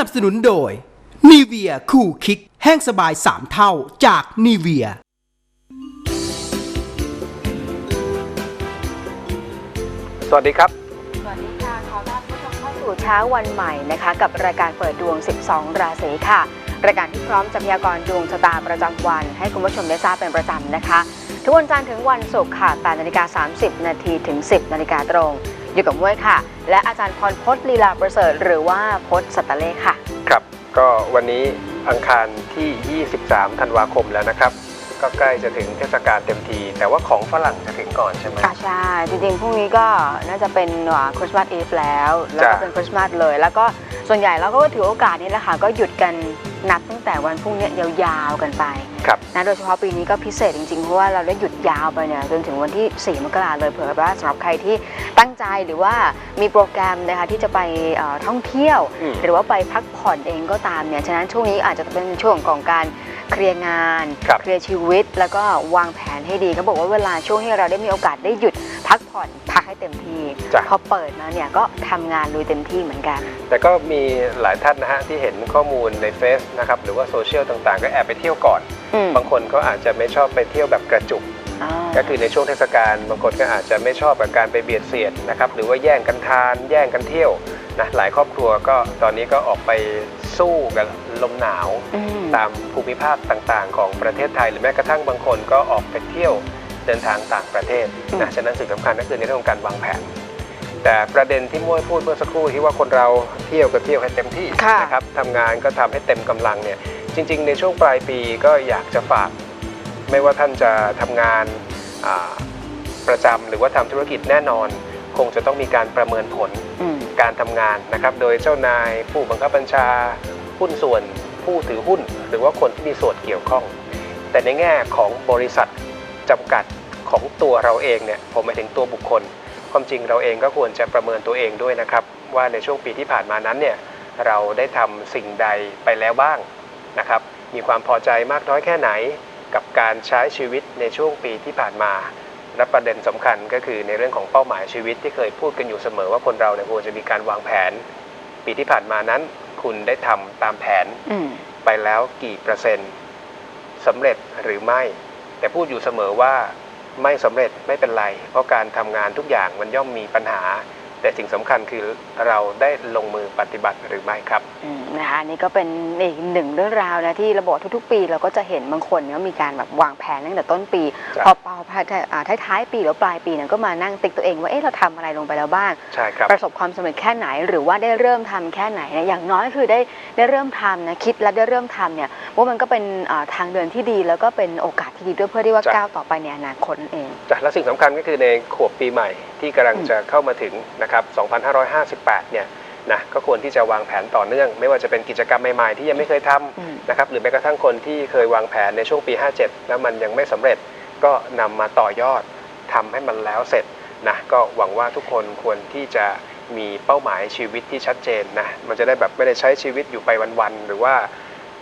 นับสนุนโดยนีเวียคูลคิก แห้งสบาย 3 เท่าจากนีเวีย สวัสดีครับ สวัสดีค่ะ ขอต้อนรับผู้ชมเข้าสู่เช้าวันใหม่นะคะ กับรายการเปิดดวง 12 ราศีค่ะ รายการที่พร้อมจะพยากรณ์ดวงชะตาประจำวัน ให้คุณผู้ชมได้ทราบเป็นประจำนะคะ ทุกวันจันทร์ถึงวันศุกร์ค่ะ8นาฬิกา30 นาทีถึง 10 นาฬิกาตรง อยู่กับม้วยค่ะ และอาจารย์พรพศลีลาประเสริฐ หรือว่าพศสัตเลขค่ะ ครับ ก็วันนี้อังคารที่ 23 ธันวาคมแล้วนะครับ ก็ใกล้จะถึงเทศกาลเต็มที แต่ว่าของฝรั่งจะถึงก่อนใช่ไหมอ่าใช่ จริงๆพรุ่งนี้ก็น่าจะเป็นคริสต์มาสอีฟแล้ว แล้วก็จ้ะเป็นคริสต์มาสเลย แล้วก็ส่วนใหญ่เราก็ถือโอกาสนี้แหละค่ะ ก็หยุดกัน นับตั้งแต่วันพรุ่งนี้ยาวๆกันไปครับนะโดยเฉพาะปีนี้ก็พิเศษจริงๆ เพราะว่าเราได้หยุดยาวไปเนี่ยจนถึงวันที่ 4 มกราเลยเผื่อว่าสำหรับใครที่ตั้งใจหรือว่ามีโปรแกรมนะคะที่จะไปเอ่อท่องเที่ยว อืม หรือว่าไปพักผ่อนเองก็ตามเนี่ยฉะนั้นช่วงนี้อาจจะเป็นช่วงของการเคลียร์งาน ครับเคลียร์ชีวิตแล้วก็วางแผนให้ดีเขาบอกว่าเวลาช่วงที่เราได้มีโอกาสได้หยุดพักผ่อนพักให้เต็มที่จ้ะ พอเปิดมาเนี่ยก็ทำงานลุยเต็มที่เหมือนกัน แต่ก็มีหลายท่านนะฮะที่เห็นข้อมูลในเฟซนะครับหรือว่าโซเชียลต่างๆ ก็แอบไปเที่ยวก่อน อืมบางคนเขาอาจจะไม่ชอบไปเที่ยวแบบกระจุก อ่าก็คือในช่วงเทศกาลบางคนก็อาจจะไม่ชอบกับการไปเบียดเสียดนะครับหรือว่าแย่งกันทาน แย่งกันเที่ยวนะหลายครอบครัวก็ตอนนี้ก็ออกไปสู้กับลมหนาว อืม ตามภูมิภาคต่างๆ ของประเทศไทย หรือแม้กระทั่งบางคนก็ออกไปเที่ยวเดินทางต่างประเทศนะฉะนั้นสิ่งสำคัญก็คือในเรื่องของการวางแผน แต่ประเด็นที่ม้วยพูดเมื่อสักครู่ที่ว่าคนเราเที่ยวก็เที่ยวให้เต็มที่ค่ะนะครับทำงานก็ทำให้เต็มกำลังเนี่ยจริง ๆ ในช่วงปลายปีก็อยากจะฝาก ไม่ว่าท่านจะทำงานอ่าประจำหรือว่าทำธุรกิจแน่นอน คงจะต้องมีการประเมินผล อืม การทำงานนะครับ โดยเจ้านายผู้บังคับบัญชา หุ้นส่วนผู้ถือหุ้น หรือว่าคนที่มีส่วนเกี่ยวข้อง แต่ในแง่ของบริษัทจำกัดของตัวเราเองเนี่ยผมหมายถึงตัวบุคคล ความจริงเราเองก็ควรจะประเมินตัวเองด้วยนะครับ ว่าในช่วงปีที่ผ่านมานั้นเนี่ยเราได้ทำสิ่งใดไปแล้วบ้างนะครับ มีความพอใจมากน้อยแค่ไหน กับการใช้ชีวิตในช่วงปีที่ผ่านมาและประเด็นสำคัญก็คือในเรื่องของเป้าหมายชีวิตที่เคยพูดกันอยู่เสมอว่าคนเราเนี่ยควรจะมีการวางแผน ปีที่ผ่านมานั้น คุณได้ทำตามแผนอืมไปแล้วกี่เปอร์เซ็นต์สำเร็จหรือไม่ แต่พูดอยู่เสมอว่า ไม่สำเร็จไม่เป็นไร เพราะการทำงานทุกอย่างมันย่อมมีปัญหา แต่สิ่งสำคัญคือเราได้ลงมือปฏิบัติหรือไม่ครับ นะคะนี่ก็เป็นอีกหนึ่งเรื่องราวนะที่เราบอกทุกๆ ปีเราก็จะเห็นบางคนเนี่ยมีการแบบวางแผนตั้งแต่ต้นปีจ้ะพอเปาท้ายท้ายๆปีหรือปลายปีเนี่ยก็มานั่งติ๊กตัวเองว่าเอ๊ะเราทำอะไรลงไปแล้วบ้างใช่ครับประสบความสำเร็จแค่ไหนหรือว่าได้เริ่มทำแค่ไหนนะอย่างน้อยคือได้ได้เริ่มทำนะคิดและได้เริ่มทำเนี่ยว่ามันก็เป็นอ่าทางเดินที่ดี แล้วก็เป็นโอกาสที่ดีด้วยเพื่อที่ว่าจ้ะก้าวต่อไปในอนาคตนั่นเองจ้ะและสิ่งสำคัญก็คือในขวบปีใหม่ที่กำลังอืมจะเข้ามาถึงนะครับ 2558 เนี่ย นะก็ควรที่จะวางแผนต่อเนื่อง ไม่ว่าจะเป็นกิจกรรมใหม่ๆ ที่ยังไม่เคยทอืมำนะครับหรือแม้กระทั่งคนที่เคยวางแผนในช่วงปี 57 แล้วมันยังไม่สำเร็จก็นำมาต่อยอดทำให้มันแล้วเสร็จนะก็หวังว่าทุกคนควรที่จะมีเป้าหมายชีวิตที่ชัดเจนนะมันจะได้แบบไม่ได้ใช้ชีวิตอยู่ไปวันๆหรือว่า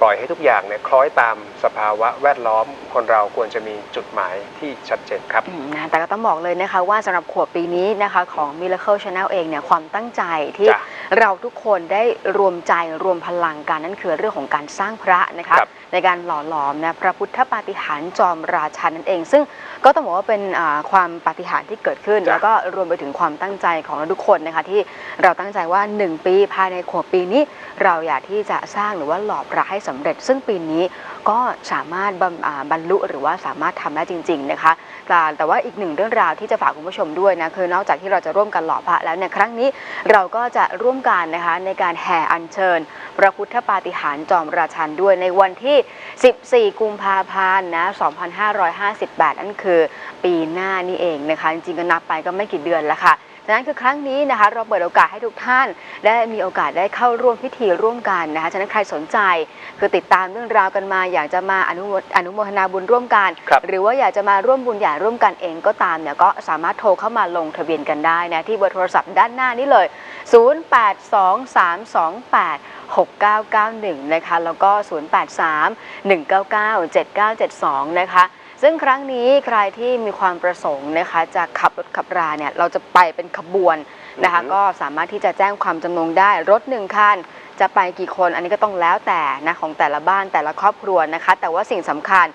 ปล่อยให้ทุกอย่างเนี่ยคล้อยตามสภาวะแวดล้อม คนเราควรจะมีจุดหมายที่ชัดเจนครับ อืมนะแต่ก็ต้องบอกเลยนะคะว่าสำหรับขวบปีนี้นะคะของ Miracle Channel เองเนี่ยความตั้งใจที่จ้ะเราทุกคนได้รวมใจรวมพลังกันนั่นคือเรื่องของการสร้างพระนะคะ ครับ ในการหล่อหลอมนะพระพุทธปาฏิหาริย์จอมราชันนั่นเอง ซึ่งก็ต้องบอกว่าเป็นอ่าความปาฏิหาริย์ที่เกิดขึ้นจ้ะแล้วก็รวมไปถึงความตั้งใจของเราทุกคนนะคะที่เราตั้งใจว่า 1 ปีภายในขวบปีนี้ เราอยากที่จะสร้างหรือว่าหล่อพระให้สำเร็จ ซึ่งปีนี้ก็สามารถบำอ่าบรรลุหรือว่าสามารถทำได้จริง ๆนะคะ แต่แต่ว่าอีกหนึ่งเรื่องราวที่จะฝากคุณผู้ชมด้วยนะคือนอกจากที่เราจะร่วมกันหล่อพระแล้วเนี่ยครั้งนี้เราก็จะร่วมกันนะคะในการแห่อัญเชิญ พระพุทธปาฏิหาริย์จอมราชันด้วยในวันที่ 14 กุมภาพันธ์นะ 2558 นั่นคือปีหน้านี่เองนะคะ จริงๆก็นับไปก็ไม่กี่เดือนแล้วค่ะ ฉะนั้นคือครั้งนี้นะคะเราเปิดโอกาสให้ทุกท่าน ได้มีโอกาสได้เข้าร่วมพิธีร่วมกันนะคะฉะนั้นใครสนใจคือติดตามเรื่องราวกันมา อยากจะมาอนุโมอนุโมทนาบุญร่วมกัน ครับ หรือว่าอยากจะมาร่วมบุญใหญ่ร่วมกันเองก็ตามเนี่ยก็สามารถโทรเข้ามาลงทะเบียนกันได้นะที่เบอร์โทรศัพท์ด้านหน้านี้เลย 0823286991 นะคะแล้วก็ 0831997972 นะคะ ซึ่งครั้งนี้ใครที่มีความประสงค์นะคะจะขับรถขับราเนี่ยเราจะไปเป็นขบวนนะคะอือฮึก็สามารถที่จะแจ้งความจำนงได้รถหนึ่งคันจะไปกี่คนอันนี้ก็ต้องแล้วแต่นะของแต่ละบ้านแต่ละครอบครัวนะคะ แต่ว่าสิ่งสำคัญ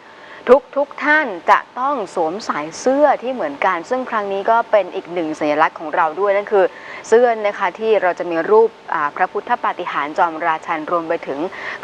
ทุกทุกท่านจะต้องสวมใส่เสื้อที่เหมือนกัน ซึ่งครั้งนี้ก็เป็นอีกหนึ่งสัญลักษณ์ของเราด้วยนั่นคือ เสื้อนะคะที่เราจะมีรูปอ่าพระพุทธปาฏิหาริย์จอมราชันรวมไปถึง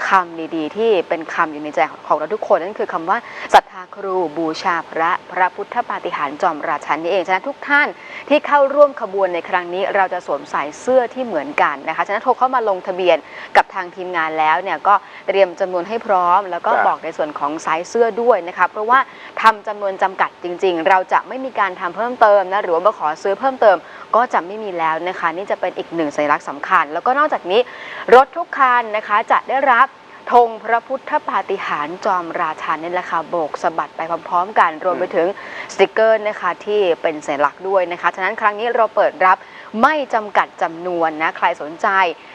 คำดีๆ ที่เป็นคำอยู่ในใจของเราทุกคนนั่นคือคำว่าศรัทธา ครูบูชาพระพระพุทธปาฏิหาริย์จอมราชันนี่เองฉะนั้นทุกท่านที่เข้าร่วมขบวนในครั้งนี้ เราจะสวมใส่เสื้อที่เหมือนกันนะคะฉะนั้นโทรเข้ามาลงทะเบียนกับทางทีมงานแล้วเนี่ยก็เตรียมจำนวนให้พร้อม แล้วก็ครับบอกในส่วนของไซส์เสื้อด้วยนะคะเพราะว่าทำจำนวนจำกัดจริง ๆ เราจะไม่มีการทำเพิ่มเติมนะหรือว่ามาขอซื้อเพิ่มเติม ก็จะไม่มีแล้วนะคะ นี่จะเป็นอีกหนึ่งสัญลักษณ์สำคัญ แล้วก็นอกจากนี้รถทุกคันนะคะจะได้รับ ธงพระพุทธปาฏิหาริย์จอมราชันนี่แหละค่ะโบกสะบัดไปพร้อมๆ กันรวมไปถึงสติกเกอร์นะคะที่เป็นสัญลักษณ์ด้วยนะคะ ฉะนั้นครั้งนี้เราเปิดรับไม่จำกัดจำนวนนะใครสนใจ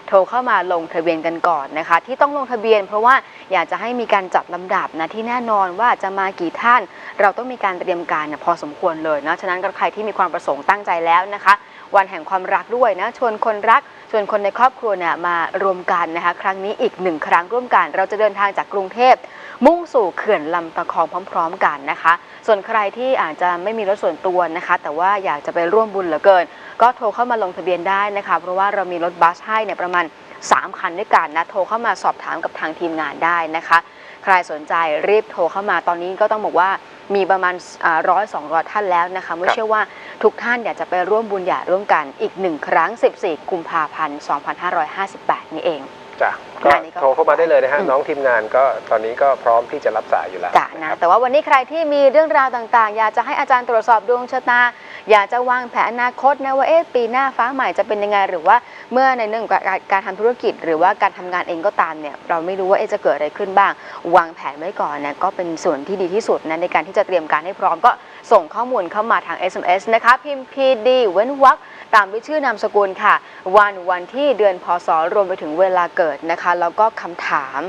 โทรเข้ามาลงทะเบียนกันก่อนนะคะ ที่ต้องลงทะเบียน เพราะว่าอยากจะให้มีการจัดลำดับนะที่แน่นอนว่าจะมากี่ท่าน เราต้องมีการเตรียมการเนี่ยพอสมควรเลยนะฉะนั้นก็ใครที่มีความประสงค์ตั้งใจแล้วนะคะ วันแห่งความรักด้วยนะชวนคนรักชวนคนในครอบครัวเนี่ยมารวมกันนะคะครั้งนี้อีกหนึ่งครั้งร่วมกัน เราจะเดินทางจากกรุงเทพมุ่งสู่เขื่อนลำตะคองพร้อม ๆ กันนะคะ ส่วนใครที่อาจจะไม่มีรถส่วนตัวนะคะ แต่ว่าอยากจะไปร่วมบุญเหลือเกิน ก็โทรเข้ามาลงทะเบียนได้นะคะ เพราะว่าเรามีรถบัสให้เนี่ยประมาณ 3 คันด้วยกันนะโทรเข้ามาสอบถามกับทางทีมงานได้นะคะ ใครสนใจรีบโทรเข้ามาตอนนี้ก็ต้องบอกว่า มีประมาณร้อยสองร้อยท่านแล้วนะคะไม่ครับเชื่อว่าทุกท่านอยากจะไปร่วมบุญหยาร่วมกันอีกหนึ่งครั้ง 14 กุมภาพันธ์ 2558 นี่เองจ้ะก็งานนี้ก็โทรเข้ามาได้เลยนะฮะอืมน้องทีมงานก็ตอนนี้ก็พร้อมที่จะรับสายอยู่แล้วจ้ะนะแต่ว่าวันนี้ใครที่มีเรื่องราวต่างๆ อยากจะให้อาจารย์ตรวจสอบดวงชะตา อยากจะวางแผนอนาคตนะว่าเอ๊ะปีหน้าฟ้าใหม่จะเป็นยังไง หรือว่าเมื่อในเรื่องการการทำธุรกิจ หรือว่าการทำงานเองก็ตามเนี่ยเราไม่รู้ว่าเอ๊ะจะเกิดอะไรขึ้นบ้าง วางแผนไว้ก่อนนะก็เป็นส่วนที่ดีที่สุดนะในการที่จะเตรียมการให้พร้อมก็ส่งข้อมูลเข้ามาทาง SMS นะคะพิมพ์ PD เว้นวรรคตามด้วยชื่อนามสกุลค่ะ วันวันที่เดือนพศรวมไปถึงเวลาเกิดนะคะ แล้วก็คำถาม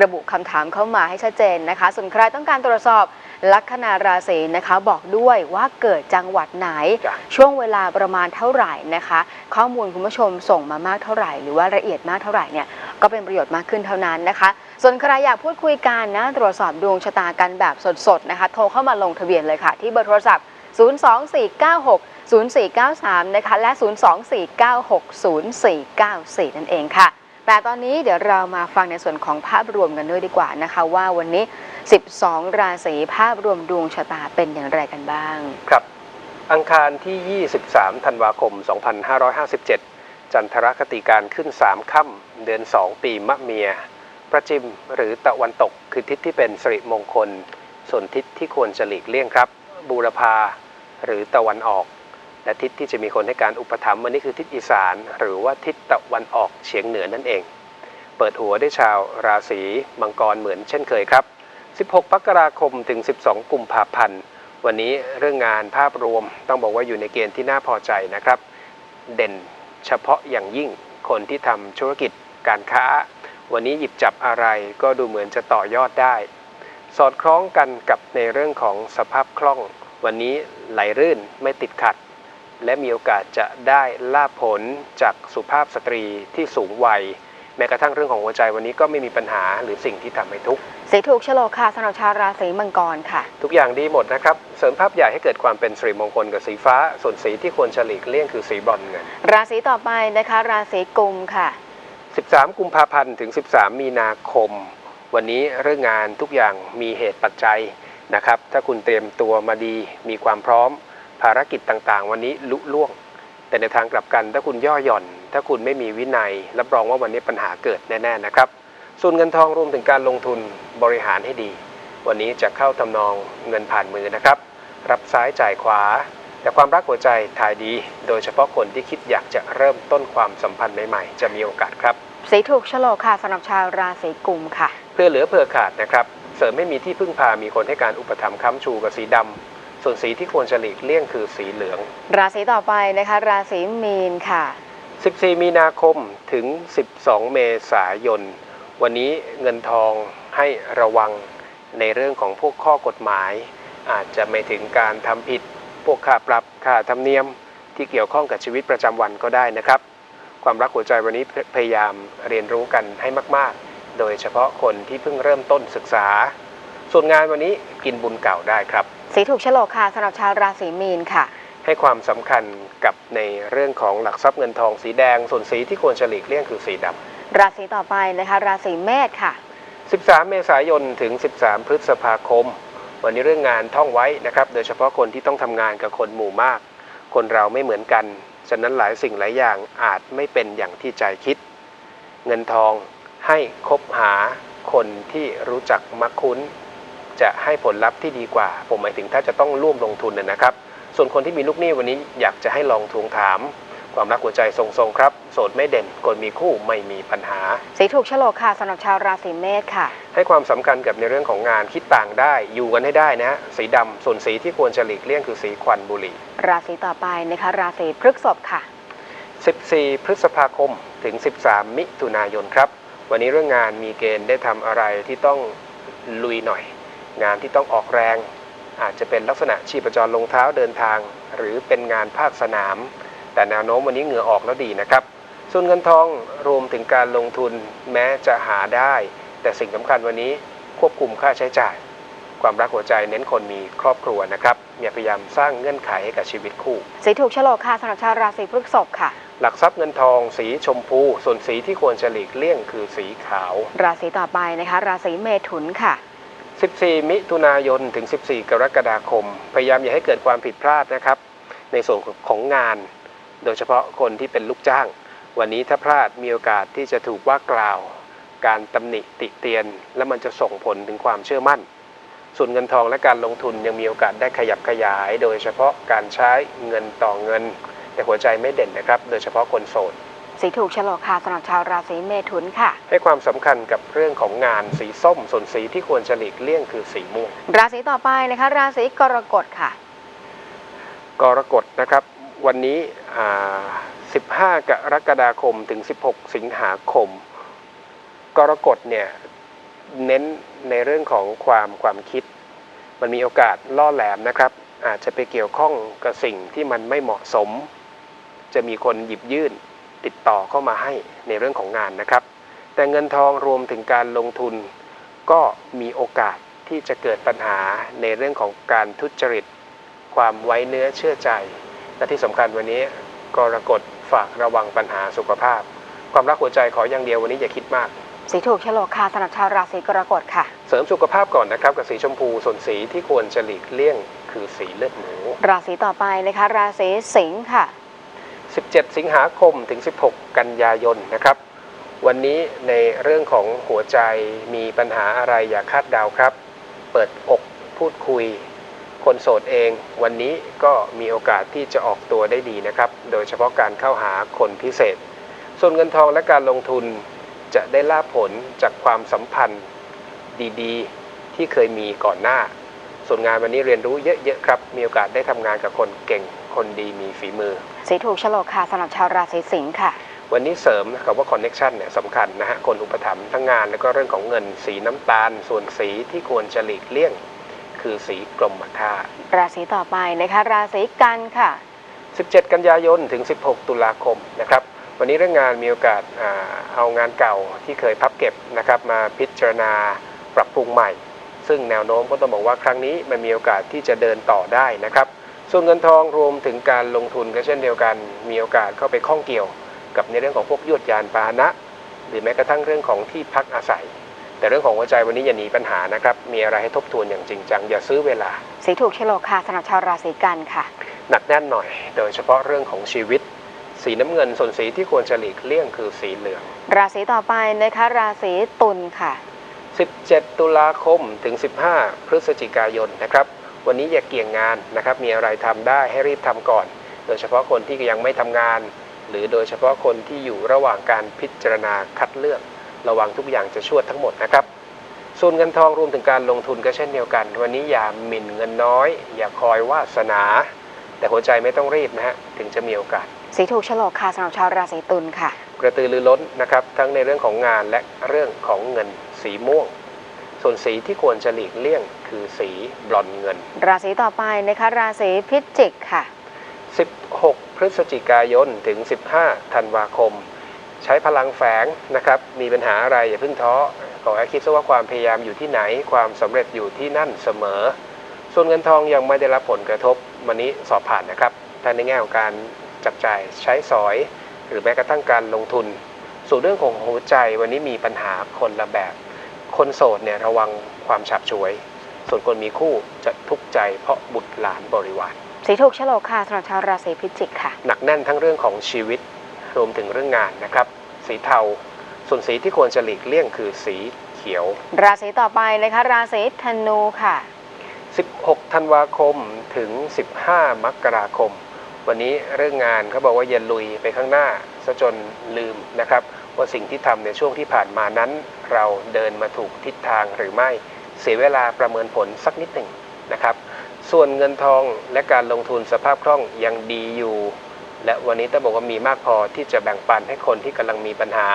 ระบุคำถามเข้ามาให้ชัดเจนนะคะ ส่วนใครต้องการตรวจสอบ ลัคนาราศีนะคะ บอกด้วยว่าเกิดจังหวัดไหนจ้ะช่วงเวลาประมาณเท่าไหร่นะคะ ข้อมูลคุณผู้ชมส่งมามากเท่าไหร่ หรือว่าละเอียดมากเท่าไหร่เนี่ยก็เป็นประโยชน์มากขึ้นเท่านั้นนะคะ ส่วนใครอยากพูดคุยกันนะตรวจสอบดวงชะตากันแบบสดๆนะคะ โทรเข้ามาลงทะเบียนเลยค่ะ ที่เบอร์โทรศัพท์ 02496 0493 นะคะ และ 02496 0494 นั่นเองค่ะ แต่ตอนนี้เดี๋ยวเรามาฟังในส่วนของภาพรวมกันด้วยดีกว่านะคะ ว่าวันนี้ 12 ราศีภาพรวมดวงชะตาเป็นอย่างไรกันบ้าง ครับ อังคารที่ 23 ธันวาคม 2557 จันทรคติการขึ้น 3 ค่ำเดือน 2 ปีมะเมีย ประจิมหรือตะวันตกคือทิศที่เป็นสิริมงคล ส่วนทิศที่ควรจะหลีกเลี่ยงครับ บูรพาหรือตะวันออก และทิศที่จะมีคนให้การอุปถัมภ์วันนี้คือทิศอีสาน หรือว่าทิศตะวันออกเฉียงเหนือนั่นเอง เปิดหัวได้ชาวราศีมังกรเหมือนเช่นเคยครับ 16มกราคมถึง 12 กุมภาพันธ์วันนี้เรื่องงานภาพรวมต้องบอกว่าอยู่ในเกณฑ์ที่น่าพอใจนะครับ เด่นเฉพาะอย่างยิ่งคนที่ทำธุรกิจการค้า วันนี้หยิบจับอะไรก็ดูเหมือนจะต่อยอดได้ สอดคล้องกันกับในเรื่องของสภาพคล่อง วันนี้ไหลรื่นไม่ติดขัด และมีโอกาสจะได้ลาภผลจากสุภาพสตรีที่สูงวัย แม้กระทั่งเรื่องของหัวใจวันนี้ก็ไม่มีปัญหาหรือสิ่งที่ทำให้ทุกข์สีถูกโฉลกค่ะสำหรับชาวราศีมังกรค่ะ ทุกอย่างดีหมดนะครับ เสริมภาพใหญ่ให้เกิดความเป็นสิริมงคลกับสีฟ้า ส่วนสีที่ควรฉลีกเลี่ยงคือสีบรอนซ์เงิน ราศีต่อไปนะคะ ราศีกุมค่ะ 13 กุมภาพันธ์ถึง 13 มีนาคม วันนี้เรื่องงานทุกอย่างมีเหตุปัจจัยนะครับ ถ้าคุณเตรียมตัวมาดีมีความพร้อม ภารกิจต่างๆ วันนี้ลุล่วง แต่ในทางกลับกันถ้าคุณย่อหย่อน ถ้าคุณไม่มีวินัย รับรองว่าวันนี้ปัญหาเกิดแน่ๆนะครับ ส่วนเงินทองรวมถึงการลงทุนบริหารให้ดี วันนี้จะเข้าทำนองเงินผ่านมือนะครับ รับซ้ายจ่ายขวา แต่ความรักหัวใจถ่ายดี โดยเฉพาะคนที่คิดอยากจะเริ่มต้นความสัมพันธ์ใหม่ๆ จะมีโอกาสครับสีถูกโฉลกค่ะสำหรับชาวราศีกุมค่ะ เพื่อเหลือเผื่อขาดนะครับ เสริมไม่มีที่พึ่งพามีคนให้การอุปถัมภ์ค้ำชูกับสีดำ ส่วนสีที่ควรจะหลีกเลี่ยงคือสีเหลือง ราศีต่อไปนะคะ ราศีมีนค่ะ 14 มีนาคมถึง 12 เมษายน วันนี้เงินทองให้ระวังในเรื่องของพวกข้อกฎหมาย อาจจะไม่ถึงการทำผิด พวกค่าปรับค่าธรรมเนียมที่เกี่ยวข้องกับชีวิตประจำวันก็ได้นะครับ ความรักหัวใจวันนี้พพยายามเรียนรู้กันให้มาก ๆ โดยเฉพาะคนที่เพิ่งเริ่มต้นศึกษา ส่วนงานวันนี้กินบุญเก่าได้ครับ สีถูกโฉลกค่ะสำหรับชาวราศีมีนค่ะ ให้ความสำคัญกับในเรื่องของหลักทรัพย์เงินทองสีแดง ส่วนสีที่ควรจะหลีกเลี่ยงคือสีดำ ราศีต่อไปนะคะ ราศีเมษค่ะ 13 เมษายนถึง 13 พฤษภาคม วันนี้เรื่องงานท่องไว้นะครับ โดยเฉพาะคนที่ต้องทำงานกับคนหมู่มาก คนเราไม่เหมือนกัน ฉะนั้นหลายสิ่งหลายอย่างอาจไม่เป็นอย่างที่ใจคิด เงินทองให้คบหาคนที่รู้จักมักคุ้น จะให้ผลลัพธ์ที่ดีกว่า ผมหมายถึงถ้าจะต้องร่วมลงทุนนะนะครับ ส่วนคนที่มีลูกหนี้วันนี้อยากจะให้ลองทวงถาม ความรักหัวใจทรงๆครับ โสดไม่เด่นคนมีคู่ไม่มีปัญหา สีถูกโฉลกค่ะสำหรับชาวราศีเมษค่ะ ให้ความสำคัญกับในเรื่องของงานคิดต่างได้อยู่กันให้ได้นะฮะสีดำส่วนสีที่ควรจะหลีกเลี่ยงคือสีควันบุหรี่ ราศีต่อไปนะคะราศีพฤษภค่ะ 14 พฤษภาคมถึง 13 มิถุนายนครับ วันนี้เรื่องงานมีเกณฑ์ได้ทำอะไรที่ต้องลุยหน่อย งานที่ต้องออกแรง อาจจะเป็นลักษณะชีพจรลงเท้าเดินทาง หรือเป็นงานภาคสนาม แต่แนวโน้มวันนี้เหงื่อออกแล้วดีนะครับ ส่วนเงินทองรวมถึงการลงทุนแม้จะหาได้ แต่สิ่งสำคัญวันนี้ควบคุมค่าใช้จ่าย ความรักหัวใจเน้นคนมีครอบครัวนะครับอย่าพยายามสร้างเงื่อนไขให้กับชีวิตคู่สีถูกโฉลกค่ะสำหรับชาวราศีพฤษภค่ะ หลักทรัพย์เงินทองสีชมพู ส่วนสีที่ควรจะหลีกเลี่ยงคือสีขาว ราศีต่อไปนะคะ ราศีเมถุนค่ะ 14 มิถุนายนถึง 14 กรกฎาคม พยายามอย่าให้เกิดความผิดพลาดนะครับ ในส่วนของงาน โดยเฉพาะคนที่เป็นลูกจ้าง วันนี้ถ้าพลาดมีโอกาสที่จะถูกว่ากล่าว การตำหนิติเตียน และมันจะส่งผลถึงความเชื่อมั่น ส่วนเงินทองและการลงทุนยังมีโอกาสได้ขยับขยาย โดยเฉพาะการใช้เงินต่อเงิน แต่หัวใจไม่เด่นนะครับ โดยเฉพาะคนโสด สีถูกโฉลกค่ะสำหรับชาวราศีเมถุนค่ะ ให้ความสำคัญกับเรื่องของงานสีส้มส่วนสีที่ควรจะหลีกเลี่ยงคือสีม่วง ราศีต่อไปนะคะ ราศีกรกฎค่ะ กรกฎนะครับ วันนี้อ่า15 กรกฎาคมถึง 16 สิงหาคม กรกฎเนี่ยเน้นในเรื่องของความความคิด มันมีโอกาสล่อแหลมนะครับ อาจจะไปเกี่ยวข้องกับสิ่งที่มันไม่เหมาะสม จะมีคนหยิบยื่น ติดต่อเข้ามาให้ในเรื่องของงานนะครับ แต่เงินทองรวมถึงการลงทุน ก็มีโอกาสที่จะเกิดปัญหาในเรื่องของการทุจริต ความไว้เนื้อเชื่อใจ และที่สำคัญวันนี้กรกฎฝากระวังปัญหาสุขภาพ ความรักหัวใจขออย่างเดียววันนี้อย่าคิดมากสีถูกโฉลกค่ะสำหรับชาวราศีกรกฎค่ะ เสริมสุขภาพก่อนนะครับ กับสีชมพูส่วนสีที่ควรจะหลีกเลี่ยง คือสีเลือดหมู ราศีต่อไปนะคะ ราศีสิงค์ค่ะ 17 สิงหาคมถึง 16 กันยายนนะครับ วันนี้ในเรื่องของหัวใจมีปัญหาอะไรอย่าคาดเดาครับ เปิดอกพูดคุย คนโสดเอง วันนี้ก็มีโอกาสที่จะออกตัวได้ดีนะครับ โดยเฉพาะการเข้าหาคนพิเศษ ส่วนเงินทองและการลงทุนจะได้ลาผลจากความสัมพันธ์ดีๆ ที่เคยมีก่อนหน้า ส่วนงานวันนี้เรียนรู้เยอะๆครับ มีโอกาสได้ทำงานกับคนเก่ง คนดีมีฝีมือ สีถูกโฉลกค่ะสำหรับชาวราศีสิงค์ค่ะ วันนี้เสริมนะครับว่าคอนเน็ชันเนี่ยสำคัญนะฮะคนอุปถัมภ์ทั้งงานแล้วก็เรื่องของเงินสีน้ำตาล ส่วนสีที่ควรจะหลีกเลี่ยง คือสีกรมท่าราศีต่อไปนะคะราศีกันค่ะ 17 กันยายนถึง 16 ตุลาคมนะครับ วันนี้เรื่องงานมีโอกาสอ่าเอางานเก่าที่เคยพับเก็บนะครับมาพิจารณาปรับปรุงใหม่ ซึ่งแนวโน้มก็ต้องบอกว่าครั้งนี้มันมีโอกาสที่จะเดินต่อได้นะครับ ส่วนเงินทองรวมถึงการลงทุนก็เช่นเดียวกัน มีโอกาสเข้าไปข้องเกี่ยวกับในเรื่องของพวกยวดยานพาหนะ หรือแม้กระทั่งเรื่องของที่พักอาศัย แต่เรื่องของหัวใจวันนี้อย่าหนีปัญหานะครับ มีอะไรให้ทบทวนอย่างจริงจังอย่าซื้อเวลา สีถูกโฉลกค่ะสำหรับชาวราศีกันค่ะ หนักแน่นหน่อย โดยเฉพาะเรื่องของชีวิต สีน้ำเงินส่วนสีที่ควรจะหลีกเลี่ยงคือสีเหลือง ราศีต่อไปนะคะ ราศีตุลค่ะ 17 ตุลาคมถึง 15 พฤศจิกายนนะครับ วันนี้อย่าเกี่ยงงานนะครับ มีอะไรทำได้ให้รีบทำก่อน โดยเฉพาะคนที่ยังไม่ทำงาน หรือโดยเฉพาะคนที่อยู่ระหว่างการพิจารณาคัดเลือก ระวังทุกอย่างจะชวดทั้งหมดนะครับ ส่วนเงินทองรวมถึงการลงทุนก็เช่นเดียวกัน วันนี้อย่าหมิ่นเงินน้อย อย่าคอยวาสนา แต่หัวใจไม่ต้องรีบนะฮะถึงจะมีโอกาสสีถูกโฉลกค่ะสำหรับชาวราศีตุลค่ะ กระตือรือร้นนะครับทั้งในเรื่องของงานและเรื่องของเงินสีม่วง ส่วนสีที่ควรจะหลีกเลี่ยงคือสีบลอนด์เงิน ราศีต่อไปนะคะราศีพิจิกค่ะ 16 พฤศจิกายนถึง 15 ธันวาคม ใช้พลังแฝงนะครับ มีปัญหาอะไรอย่าเพิ่งท้อขอให้คิดซะว่าความพยายามอยู่ที่ไหนความสำเร็จอยู่ที่นั่นเสมอ ส่วนเงินทองยังไม่ได้รับผลกระทบวันนี้สอบผ่านนะครับทั้งในแง่ของการจับจ่ายใช้สอย หรือแม้กระทั่งการลงทุน ส่วนเรื่องของหัวใจวันนี้มีปัญหาคนละแบบ คนโสดเนี่ยระวังความฉับฉวย ส่วนคนมีคู่จะทุกข์ใจเพราะบุตรหลานบริวารสีถูกโฉลกค่ะสำหรับชาวราศีพิจิกค่ะ หนักแน่นทั้งเรื่องของชีวิตรวมถึงเรื่องงานนะครับ สีเทา ส่วนสีที่ควรจะหลีกเลี่ยงคือสีเขียว ราศีต่อไปนะคะราศีธนูค่ะ 16 ธันวาคมถึง 15 มกราคม วันนี้เรื่องงานเขาบอกว่าอย่าลุยไปข้างหน้าซะจนลืมนะครับ ว่าสิ่งที่ทำในช่วงที่ผ่านมานั้น เราเดินมาถูกทิศทางหรือไม่เสียเวลาประเมินผลสักนิดหนึ่งนะครับ ส่วนเงินทองและการลงทุนสภาพคล่องยังดีอยู่ และวันนี้ต้องบอกว่ามีมากพอที่จะแบ่งปันให้คนที่กำลังมีปัญหา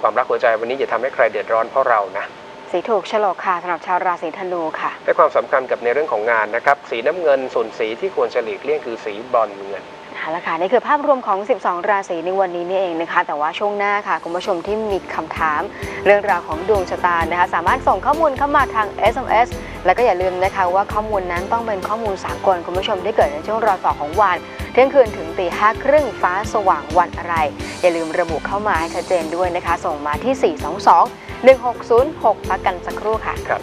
ความรักหัวใจวันนี้อย่าทำให้ใครเดือดร้อนเพราะเรานะสีถูกโฉลกค่ะสำหรับชาวราศีธนูค่ะให้ความสำคัญกับในเรื่องของงานนะครับ สีน้ำเงินส่วนสีที่ควรจะหลีกเลี่ยงคือสีบอลเงิน เอาละค่ะนี่คือภาพรวมของ 12 ราศีในวันนี้นี่เองนะคะ แต่ว่าช่วงหน้าค่ะ คุณผู้ชมที่มีคำถาม เรื่องราวของดวงชะตานะคะ สามารถส่งข้อมูลเข้ามาทาง SMS แล้วก็อย่าลืมนะคะว่าข้อมูลนั้นต้องเป็นข้อมูลสากลคุณผู้ชมที่เกิดในช่วงรอต่อของวัน เที่ยงคืนถึงตีห้าครึ่งฟ้าสว่างวันอะไร อย่าลืมระบุเข้ามาให้ชัดเจนด้วยนะคะ ส่งมาที่ 422 1606พักกันสักครู่ค่ะ ครับ